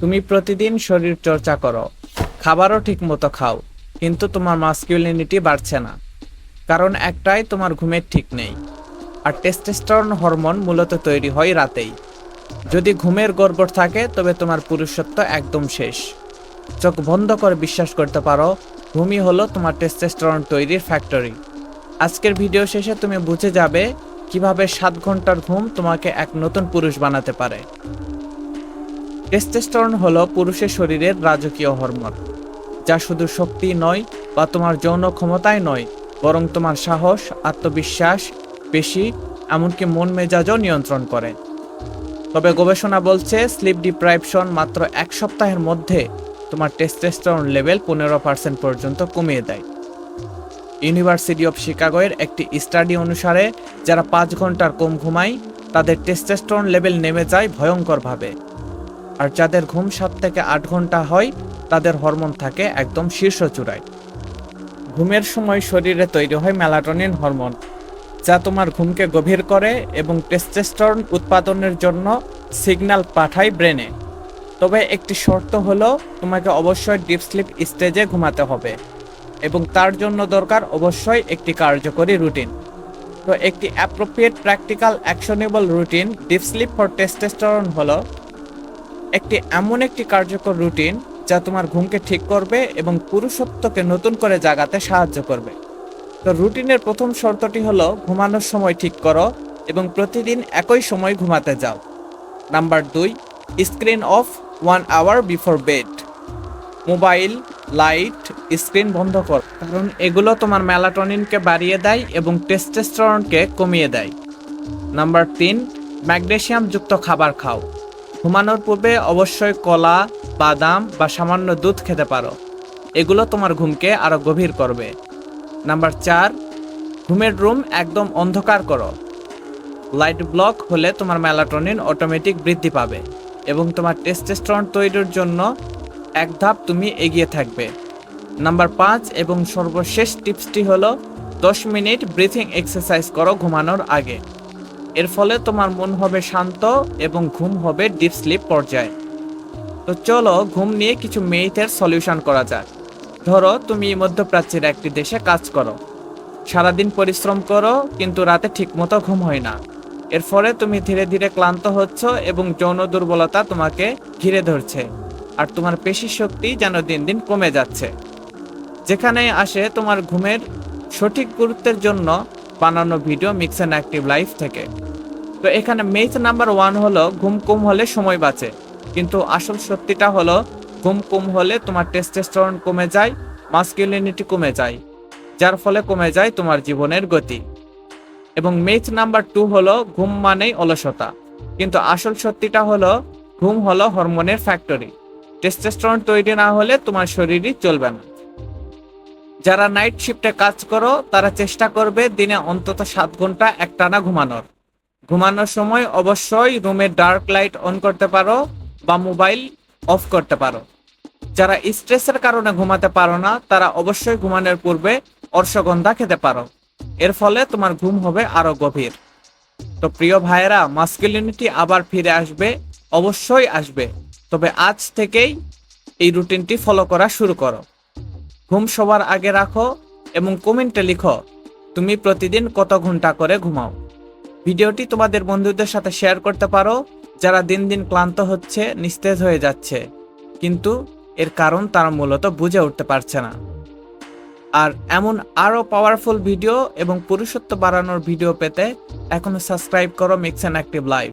তুমি প্রতিদিন শরীর চর্চা করো। খাবারও ঠিকমতো খাও, কিন্তু তোমার মাস্কিউলিনিটি বাড়ছে না। কারণ একটাই তোমার ঘুমের ঠিক নেই। আর টেস্টোস্টেরন হরমোন মূলত তৈরি হয় রাতেই। যদি ঘুমের গড়বড় থাকে, তবে তোমার পুরুষত্ব একদম শেষ। চোখ বন্ধ করে বিশ্বাস করতে পারো, ঘুমই হলো তোমার টেস্টোস্টেরন তৈরির ফ্যাক্টরি আজকের ভিডিও শেষে তুমি বুঝে যাবে কীভাবে সাত ঘণ্টার ঘুম তোমাকে এক নতুন পুরুষ বানাতে পারে। টেস্টোস্টেরন হলো পুরুষের শরীরের রাজকীয় হরমোন, যা শুধু শক্তি নয় বা তোমার যৌন ক্ষমতায় নয়, বরং তোমার সাহস, আত্মবিশ্বাস, পেশি, এমনকি মন মেজাজও নিয়ন্ত্রণ করে। তবে গবেষণা বলছে স্লিপ ডিপ্রাইভশন মাত্র এক সপ্তাহের মধ্যে তোমার টেস্টোস্টেরন লেভেল পনেরো পার্সেন্ট পর্যন্ত কমিয়ে দেয়। ইউনিভার্সিটি অফ শিকাগোয়ের একটি স্টাডি অনুসারে, যারা পাঁচ ঘণ্টার কম ঘুমায়, তাদের টেস্টেস্টন লেভেল নেমে যায় ভয়ঙ্করভাবে। আর যাদের ঘুম সাত থেকে আট ঘণ্টা হয়, তাদের হরমোন থাকে একদম শীর্ষ চূড়ায়। ঘুমের সময় শরীরে তৈরি হয় মেলাটোনিন হরমোন, যা তোমার ঘুমকে গভীর করে এবং টেস্টোস্টেরন উৎপাদনের জন্য সিগন্যাল পাঠায় ব্রেনে। তবে একটি শর্ত হলো, তোমাকে অবশ্যই ডিপ স্লিপ স্টেজে ঘুমাতে হবে এবং তার জন্য দরকার অবশ্যই একটি কার্যকরী রুটিন তো একটি appropriate practical actionable routine deep sleep for testosterone হলো একটি এমন একটি কার্যকর রুটিন যা তোমার ঘুমকে ঠিক করবে এবং পুরুষত্বকে নতুন করে জাগাতে সাহায্য করবে। তো রুটিনের প্রথম শর্তটি হলো, ঘুমানোর সময় ঠিক করো এবং প্রতিদিন একই সময় ঘুমাতে যাও। নাম্বার দুই, screen off one hour before bed. Mobile, light, screen বন্ধ কর, কারণ এগুলো তোমার মেলাটোনিনকে বাড়িয়ে দেয় এবং টেস্টোস্টেরনকে কমিয়ে দেয়। নাম্বার তিন ম্যাগনেসিয়াম যুক্ত খাবার খাও। ঘুমানোর পূর্বে অবশ্যই কলা, বাদাম বা সামান্য দুধ খেতে পারো। এগুলো তোমার ঘুমকে আরও গভীর করবে। নাম্বার চার, ঘুমের রুম একদম অন্ধকার করো। লাইট ব্লক হলে তোমার মেলাটোনিন অটোমেটিক বৃদ্ধি পাবে এবং তোমার টেস্টোস্টেরন তৈরির জন্য এক ধাপ তুমি এগিয়ে থাকবে। নাম্বার পাঁচ এবং সর্বশেষ টিপসটি হলো, দশ মিনিট ব্রিথিং এক্সারসাইজ করো ঘুমানোর আগে। এর ফলে তোমার মন হবে শান্ত এবং ঘুম হবে ডিপ স্লিপ পর্যায়ে। তো চলো ঘুম নিয়ে কিছু মেইথের সলিউশন করা যাক। ধরো তুমি মধ্যপ্রাচ্যের একটি দেশে কাজ করো। সারাদিন পরিশ্রম করো, কিন্তু রাতে ঠিকমতো ঘুম হয় না। এর ফলে তুমি ধীরে ধীরে ক্লান্ত হচ্ছ এবং যৌন দুর্বলতা তোমাকে ঘিরে ধরছে। আর তোমার পেশি শক্তি যেন দিন দিন কমে যাচ্ছে। যেখানে আসে তোমার ঘুমের সঠিক গুরুত্বের জন্য বানানো video mix and active life থেকে। তো এখানে মেথ নাম্বার ওয়ান হলো, ঘুম কম হলে সময় বাঁচে। কিন্তু আসল সত্যিটা হলো, ঘুম কম হলে তোমার টেস্টোস্টেরন কমে যায় মাস্কুলিনিটি কমে যায়, যার ফলে কমে যায় তোমার জীবনের গতি। এবং মেথ নাম্বার টু হলো, ঘুম মানেই অলসতা। কিন্তু আসল সত্যিটা হলো, ঘুম হলো হরমোনের ফ্যাক্টরি টেস্টোস্টেরন তৈরি না হলে তোমার শরীরই চলবে না। যারা নাইট শিফটে কাজ করো, তারা চেষ্টা করবে দিনে অন্তত সাত ঘণ্টা একটানা ঘুমানোর। ঘুমানোর সময় অবশ্যই রুমে ডার্ক লাইট অন করতে পারো বা মোবাইল অফ করতে পারো। যারা স্ট্রেসের কারণে ঘুমাতে পারো না, তারা অবশ্যই ঘুমানোর পূর্বে অর্শগন্ধা খেতে পারো। এর ফলে তোমার ঘুম হবে আরও গভীর। তো প্রিয় ভাইয়েরা মাস্কুলিনিটি আবার ফিরে আসবে, অবশ্যই আসবে। তবে আজ থেকেই এই রুটিনটি ফলো করা শুরু করো। ঘুম সবার আগে রাখো এবং কমেন্টে লিখো, তুমি প্রতিদিন কত ঘণ্টা করে ঘুমাও? ভিডিওটি তোমাদের বন্ধুদের সাথে শেয়ার করতে পারো, যারা দিন দিন ক্লান্ত হচ্ছে, নিস্তেজ হয়ে যাচ্ছে, কিন্তু এর কারণ তারা মূলত বুঝে উঠতে পারছে না। আর এমন আরও পাওয়ারফুল ভিডিও এবং পুরুষত্ব বাড়ানোর ভিডিও পেতে এখনও সাবস্ক্রাইব করো মিক্স অ্যান্ড অ্যাক্টিভ লাইভ